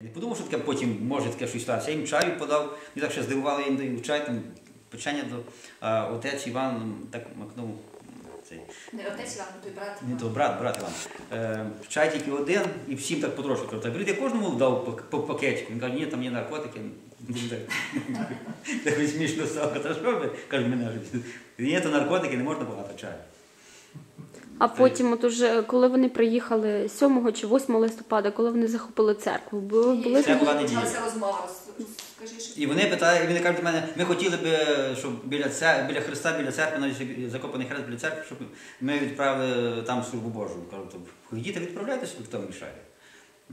Не подумав, що таке потім може таке щось статися. Я їм чаю подав, і так ще здивували, я їм даю чай, там, печення до а, отець Іван так макнув цей. Не отець Іван, той брат. Не то брат, брат Іван. Е, чай тільки один і всім так потрошку. Кажу, так беріть, я кожному дав по, по пакетику. Він каже, ні, там є наркотики. Так- смішно став. Та що ви? Каже, мене ж. Ні, то наркотики, не можна багато чаю. А потім, от уже коли вони приїхали 7 чи 8 листопада, коли вони захопили церкву, бу- були Це була неділя. Почалася розмова. Скажи, що І вони питають, і вони кажуть до мене, ми хотіли б, щоб біля ця, біля Христа, біля церкви, навіть закопаний хрест біля церкви, щоб ми відправили там службу Божу. Кажу, то ходіть, відправляйтеся, хто мішає.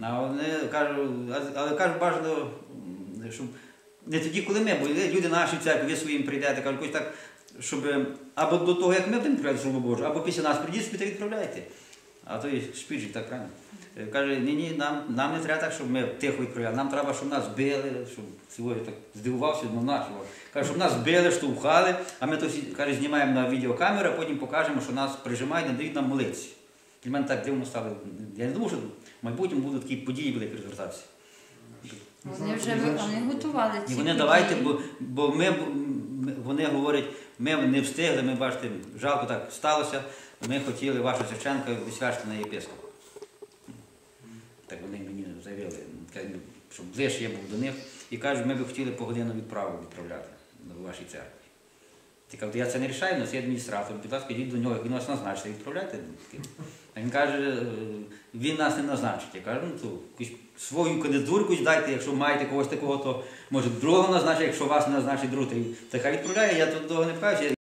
А вони кажуть, а- але кажуть, бажано, щоб не тоді, коли ми, бо люди наші в церкві, ви своїм прийдете, кажуть, якось так, щоб або до того, як ми будемо відправляти службу Божу, або після нас прийдіть, собі та відправляйте. А той шпіджик так правильно. Е, Каже, ні, ні, нам, нам не треба так, щоб ми тихо відправляли. Нам треба, щоб нас били, щоб сьогодні так здивувався, ну нашого. Каже, щоб нас били, штовхали, а ми то каже, знімаємо на відеокамеру, а потім покажемо, що нас прижимають, не дають нам молитися. Для мене так дивно стало. Я не думав, що в майбутньому будуть такі події великі розвертатися. Вони вже вони готували ці І вони події. давайте, бо, бо ми- вони говорять, ми не встигли, ми бачите, жалко так сталося. Ми хотіли вашу Шевченка висвяжити на єпископа. Так вони мені заявили, щоб ближче я був до них. І кажуть, ми б хотіли по годину відправу відправляти до вашій церкві. Ти кажу, я це не рішаю, але це адміністратор, будь ласка, йдіть до нього, він вас назначить, відправляйте. А він каже, е, він нас не назначить. Я кажу, ну то свою кандидатурку дайте, якщо маєте когось такого, то може другого назначить, якщо вас не назначить другий, то хай відправляє, я тут довго не вкажу.